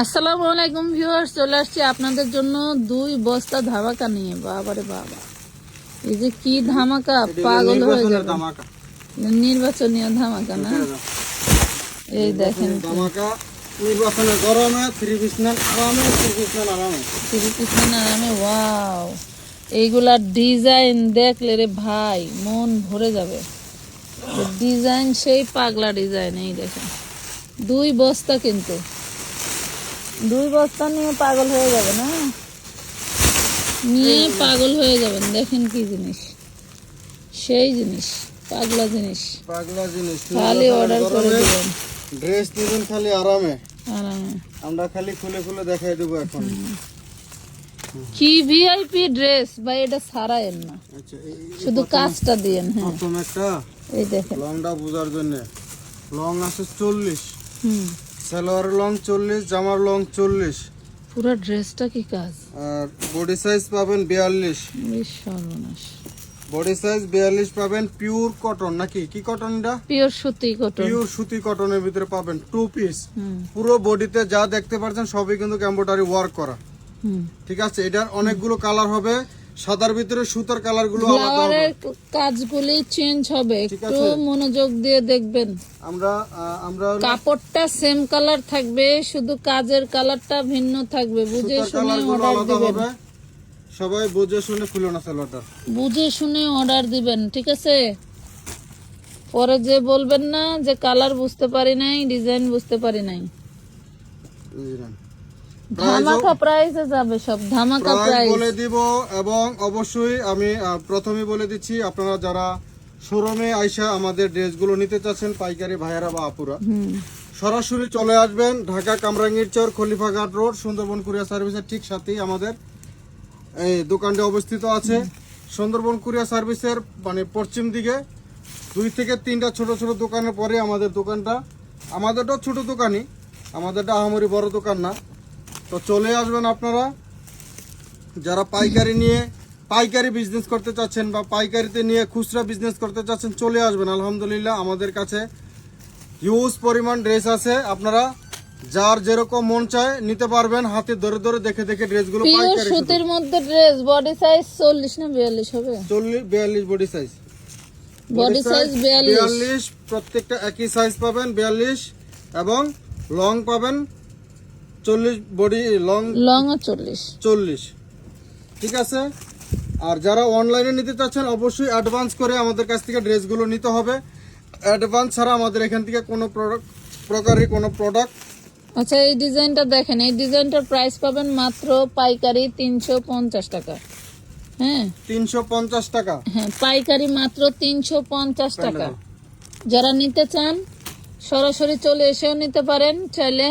আসসালামু আলাইকুম ভিউয়ার্স চলে আসছি আপনাদের জন্য দুই বস্তা ধামাকা নিয়ে। বাবারে বাবা। এই যে কি ধামাকা পাগল হয়ে যাবে। নির্বাচনীয় ধামাকা না? এই দেখেন ধামাকা নির্বাচনের গরমে আরামে আরামে ওয়াও। এইগুলার ডিজাইন দেখলে রে ভাই মন ভরে যাবে। ডিজাইন সেই পাগলা ডিজাইন এই দেখেন। দুই বস্তা কিন্তু। দুই বস্তা নিয়ে পাগল হয়ে যাবে না? নিয়ে পাগল হয়ে যাবেন দেখেন কি জিনিস। সেই জিনিস পাগলা জিনিস। পাগলা জিনিস খালি অর্ডার করে দিবেন। ড্রেস দিবেন খালি আরামে। আরামে। আমরা খালি খুলে খুলে দেখাই দেবো এখন। কি ভিআইপি ড্রেস ভাই এটা সারায়েন না। আচ্ছা শুধু কাজটা দিয়েন হ্যাঁ। প্রথম একটা এই দেখেন। লংটা বোঝার জন্য। লং আছে চল্লিশ। হুম। সালোয়ার লং চল্লিশ জামার লং চল্লিশ। পুরো ড্রেসটা কি কাজ? আর বডি সাইজ পাবেন বিয়াল্লিশ। সর্বনাশ বডি সাইজ বিয়াল্লিশ পাবেন পিওর কটন নাকি? কি কটন এটা? পিওর সুতি কটন পিওর সুতি কটনের ভিতরে পাবেন টু পিস পুরো বডিতে যা দেখতে পাচ্ছেন সবই কিন্তু এমব্রয়ডারি ওয়ার্ক করা। ঠিক আছে? এটার অনেকগুলো কালার হবে। সাদার ভিতরে সুতার কালারগুলো ফ্লাওয়ারের কাজগুলি চেঞ্জ হবে। একটু মনোযোগ দিয়ে দেখবেন। আমরা আমরা কাপড়টা সেম কালার থাকবে শুধু কাজের কালারটা ভিন্ন থাকবে। বুঝে শুনে অর্ডার দিবেন। সবাই বুঝে শুনে খুলো না সালোয়ারটা। বুঝে শুনে অর্ডার দিবেন ঠিক আছে? পরে যে বলবেন না যে কালার বুঝতে পারি নাই ডিজাইন বুঝতে পারি নাই। বুঝলেন ধামাকা প্রাইসে যাবে সব ধামাকা প্রাইস প্রাইস বলে দিব এবং অবশ্যই আমি বলে দিচ্ছি আপনারা যারা শোরুমে আইসা আমাদের ড্রেসগুলো নিতে চাচ্ছেন পাইকারি ভাইয়ারা বা আপুরা সরাসরি চলে আসবেন ঢাকা কামরাঙ্গীর চর খলিফাঘাট রোড সুন্দরবন কুরিয়ার সার্ভিসের ঠিক সাথেই আমাদের এই দোকানটি অবস্থিত আছে। সুন্দরবন কুরিয়ার সার্ভিসের মানে পশ্চিম দিকে দুই থেকে তিনটা ছোট ছোট দোকানের পরে আমাদের দোকানটা। আমাদেরটাও ছোট দোকানই আমাদেরটা আহামরি বড় দোকান না। তো চলে আসবেন আপনারা। যারা পাইকারি নিয়ে পাইকারি বিজনেস করতে চাচ্ছেন বা পাইকারিতে নিয়ে খুচরা বিজনেস করতে চাচ্ছেন চলে আসবেন। আলহামদুলিল্লাহ আমাদের কাছে হিউজ পরিমাণ ড্রেস আছে। আপনারা যার যেরকম মন চায় নিতে পারবেন। হাতে ধরে ধরে দেখে দেখে ড্রেসগুলো পাইকারি সুতির মধ্যে ড্রেস বডি সাইজ চল্লিশ না বিয়াল্লিশ হবে? চল্লিশ বিয়াল্লিশ বডি সাইজ বডি সাইজ বিয়াল্লিশ। বিয়াল্লিশ প্রত্যেকটা একই সাইজ পাবেন বিয়াল্লিশ। এবং লং পাবেন চল্লিশ বডি লং লং চল্লিশ। চল্লিশ। ঠিক আছে? আর যারা অনলাইনে নিতে চাচ্ছেন অবশ্যই অ্যাডভান্স করে আমাদের কাছ থেকে ড্রেসগুলো নিতে হবে। অ্যাডভান্স ছাড়া আমাদের এখান থেকে কোনো প্রোডাক্ট প্রকারের কোনো প্রোডাক্ট আচ্ছা এই ডিজাইনটা দেখেন। এই ডিজাইনটার প্রাইস পাবেন মাত্র পাইকারি তিনশো পঞ্চাশ টাকা। হ্যাঁ? তিনশো পঞ্চাশ টাকা। হ্যাঁ পাইকারি মাত্র তিনশো পঞ্চাশ টাকা। যারা নিতে চান সরাসরি চলে এসেও নিতে পারেন। চাইলে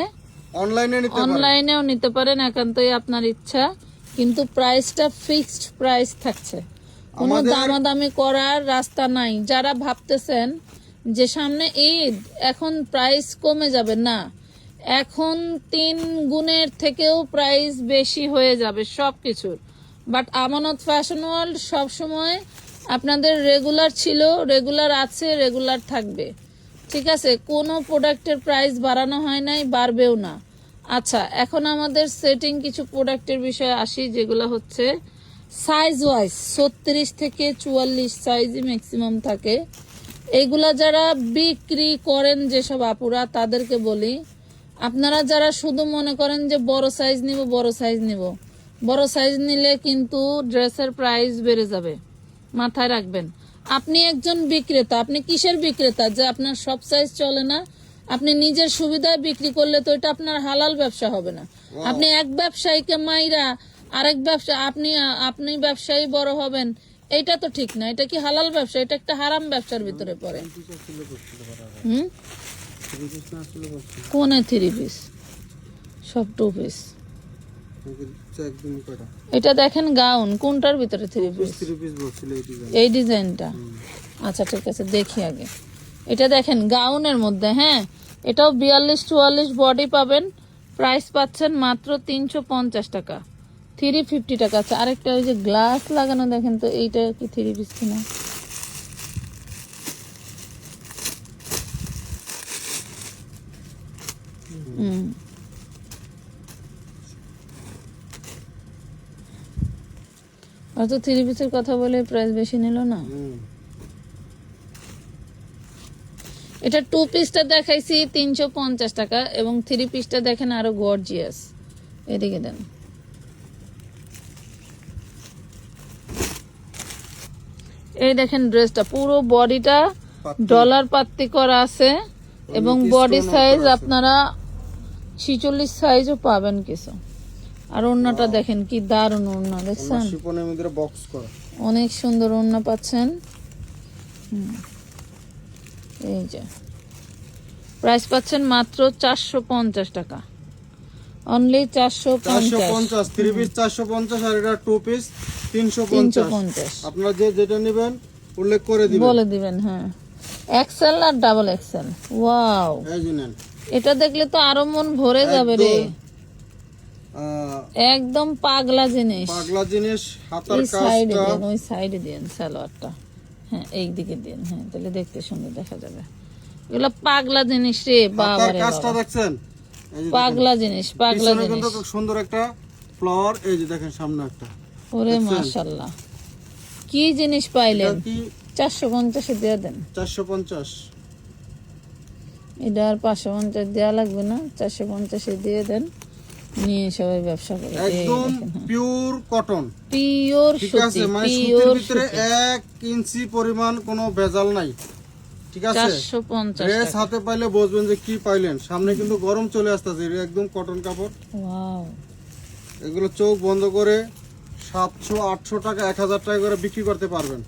অনলাইনে নিতে অনলাইনেও নিতে পারেন একান্তই আপনার ইচ্ছা। কিন্তু প্রাইসটা ফিক্সড প্রাইস থাকছে। কোনো দামাদামি করার রাস্তা নাই। যারা ভাবতেছেন যে সামনে ঈদ এখন প্রাইস কমে যাবে না। এখন তিন গুণের থেকেও প্রাইস বেশি হয়ে যাবে সব কিছুর বাট আমানত ফ্যাশন ওয়ার্ল্ড সবসময় আপনাদের রেগুলার ছিল রেগুলার আছে রেগুলার থাকবে। ঠিক আছে কোনো প্রোডাক্টের প্রাইস বাড়ানো হয় নাই বাড়বেও না। আচ্ছা এখন আমাদের সেটিং কিছু প্রোডাক্টের বিষয়ে আসি, যেগুলো হচ্ছে সাইজ ওয়াইজ ছত্রিশ থেকে চুয়াল্লিশ সাইজই ম্যাক্সিমাম থাকে। এইগুলা যারা বিক্রি করেন যেসব আপুরা, তাদেরকে বলি, আপনারা যারা শুধু মনে করেন যে বড় সাইজ নিব, বড় সাইজ নিব, বড় সাইজ নিলে কিন্তু ড্রেসের প্রাইস বেড়ে যাবে, মাথায় রাখবেন। আপনি একজন বিক্রেতা, আপনি কিসের বিক্রেতা? যে আপনার সব সাইজ চলে না আপনি নিজের সুবিধায় বিক্রি করলে তো এটা আপনার হালাল ব্যবসা হবে না। আপনি এক ব্যবসায়ীকে মাইরা আরেক ব্যবসা আপনি আপনি ব্যবসায়ী বড় হবেন এটা তো ঠিক না। এটা কি হালাল ব্যবসা? এটা একটা হারাম ব্যবসার ভিতরে পড়ে। হুম? কোনে থ্রি পিস সব টু পিস এটা দেখেন গাউন কোনটার ভিতরে থ্রি পিস এই ডিজাইনটা। আচ্ছা ঠিক আছে দেখি আগে। এটা দেখেন গাউনের মধ্যে হ্যাঁ? এটাও বিয়াল্লিশ চুয়াল্লিশ বডি পাবেন। প্রাইস পাচ্ছেন মাত্র তিনশো পঞ্চাশ টাকা। থ্রি ফিফটি টাকা আছে। আরেকটা ওই যে গ্লাস লাগানো, দেখেন তো, এইটা কি থ্রি ফিফটি না থ্রি পিসের কথা বলে প্রাইস বেশি নিল না? এটা টু পিসটা দেখাইছি তিনশো পঞ্চাশ টাকা এবং থ্রি পিসটা দেখেন আরও গর্জিয়াস এদিকে দেন। এই দেখেন ড্রেসটা পুরো বডিটা ডলার পাত্তি করা আছে এবং বডি সাইজ। আপনারা ছিচল্লিশ সাইজও পাবেন কিছু। আর ওড়নাটা দেখেন কি দারুণ ওড়না দেখছেন? অনেক সুন্দর ওড়না পাচ্ছেন। হুম। এই যে। প্রাইস পাচ্ছেন মাত্র চারশো পঞ্চাশ টাকা। অনলি চারশো পঞ্চাশ। থ্রি পিস চারশো পঞ্চাশ আর এটা টু পিস তিনশো পঞ্চাশ। আপনারা যে যেটা নেবেন উল্লেখ করে দিবেন। বলে দিবেন হ্যাঁ। এক্সেল আর ডাবল এক্সেল ওয়াও এটা দেখলে তো আরও মন ভরে যাবে রে। একদম, পাগলা জিনিস। পাগলা জিনিস হাতার কাজটা। ওই সাইডে দেন সালোয়ারটা। হ্যাঁ এই দিকে দেন হ্যাঁ তাহলে দেখতে সুন্দর দেখা যাবে। এগুলো পাগলা জিনিস রে বাবা। রে কাজটা দেখছেন? পাগলা জিনিস পাগলা জিনিস। কিন্তু সুন্দর একটা ফ্লাওয়ার এই যে দেখেন সামনে একটা। ওরে? মাশাল্লাহ কি জিনিস পাইলেন? চারশো পঞ্চাশে দিয়ে দেন। চারশো পঞ্চাশ। এটা আর পাঁচশো পঞ্চাশ দেওয়া লাগবে না চারশো পঞ্চাশে দিয়ে দেন। নিয়ে সবাই ব্যবসা করে একদম পিওর কটন পিওর ঠিক আছে? মানে সুতির ভিতরে এক ইঞ্চি পরিমাণ কোনো ভেজাল নাই। ঠিক আছে? চারশো পঞ্চাশ ড্রেস হাতে পাইলে বুঝবেন যে কি পাইলেন। সামনে কিন্তু গরম চলে আসতেছে একদম কটন কাপড়। ওয়াও এগুলো চোখ বন্ধ করে সাতশো আটশো টাকা এক হাজার টাকা করে বিক্রি করতে পারবেন।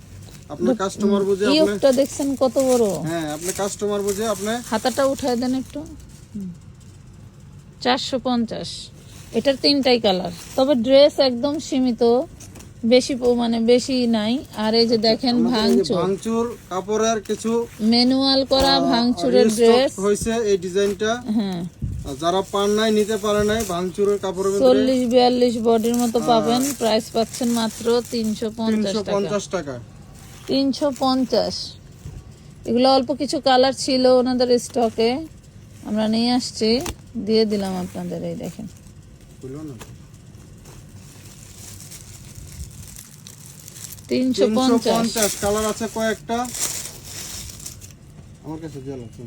আপনার কাস্টমার বুঝে আপনি ইয়োগটা দেখছেন কত বড়? হ্যাঁ আপনি কাস্টমার বুঝে আপনি হাতাটা উঠায় দেন একটু। চারশো পঞ্চাশ। এটার তিনটাই কালার। তবে ড্রেস একদম সীমিত বেশি মানে বেশি নাই। আর এই যে দেখেন ভাঙচুর। ভাঙচুর কাপড়ের কিছু ম্যানুয়াল করা ভাঙচুরের ড্রেস হয়েছে এই ডিজাইনটা। হ্যাঁ। যারা পান নাই নিতে পারে নাই ভাঙচুরের কাপড়ের চল্লিশ বিয়াল্লিশ বডির মতো পাবেন। প্রাইস পাচ্ছেন মাত্র তিনশো পঞ্চাশ টাকা। তিনশো পঞ্চাশ এগুলো অল্প কিছু কালার ছিল ওনাদের স্টকে আমরা নিয়ে আসছি। দিয়ে দিলাম আপনাদের এই দেখেন। না তিনশো পঞ্চাশ। পঞ্চাশ কালার আছে কয়েকটা। আমার কাছে জল আছে।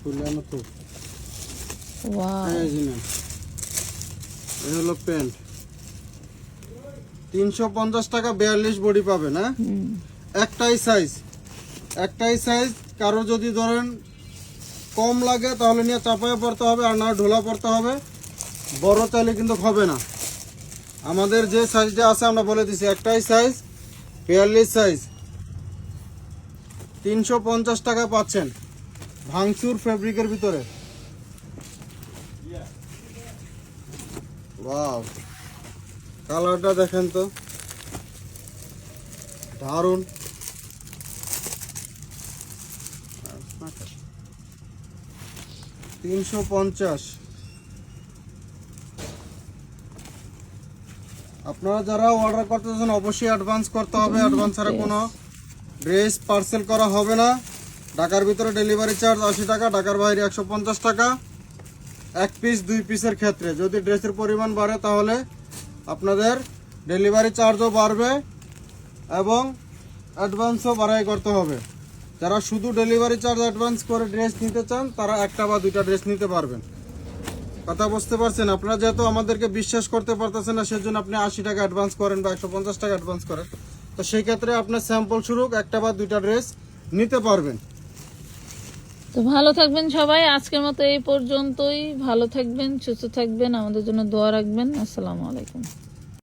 খুললে তো এই যে নেন। এই হলো প্যান্ট। তিনশো পঞ্চাশ টাকা বিয়াল্লিশ বডি পাবেন হ্যাঁ? একটাই সাইজ একটাই সাইজ কারও যদি ধরেন কম লাগে, তাহলে নিয়ে চাপায় পড়তে হবে আর না ঢোলা পড়তে হবে। বড় চাইলে কিন্তু হবে না। আমাদের যে সাইজটা আছে, আমরা বলে দিছি, একটাই সাইজ বিয়াল্লিশ সাইজ তিনশো পঞ্চাশ টাকা পাচ্ছেন ভাঙচুর ফেব্রিকের ভিতরে। কালারটা দেখেন তো। দারুণ। তিনশো পঞ্চাশ। আপনারা যারা অর্ডার করতেছেন অবশ্যই অ্যাডভান্স করতে হবে। অ্যাডভান্স ছাড়া কোনো ড্রেস পার্সেল করা হবে না। ঢাকার ভিতরে ডেলিভারি চার্জ আশি টাকা ঢাকার বাইরে একশো পঞ্চাশ টাকা। এক পিস দুই পিসের ক্ষেত্রে। যদি ড্রেসের পরিমাণ বাড়ে তাহলে আপনাদের ডেলিভারি চার্জও বাড়বে এবং অ্যাডভান্সও বাড়াই করতে হবে। যারা শুধু ডেলিভারি চার্জ অ্যাডভান্স করে ড্রেস নিতে চান, তারা একটা বা দুইটা ড্রেস নিতে পারবেন। কথা বুঝতে পারছেন? আপনারা যেহেতু আমাদেরকে বিশ্বাস করতে পারতেছেন না, সেজন্য আপনি আশি টাকা অ্যাডভান্স করেন বা একশো পঞ্চাশ টাকা অ্যাডভান্স করেন। তো সেই ক্ষেত্রে আপনার স্যাম্পল স্বরূপ একটা বা দুইটা ড্রেস নিতে পারবেন। তো ভালো থাকবেন সবাই। আজকের মতো এই পর্যন্তই। ভালো থাকবেন, সুস্থ থাকবেন। আমাদের জন্য দোয়া রাখবেন। আসসালামু আলাইকুম।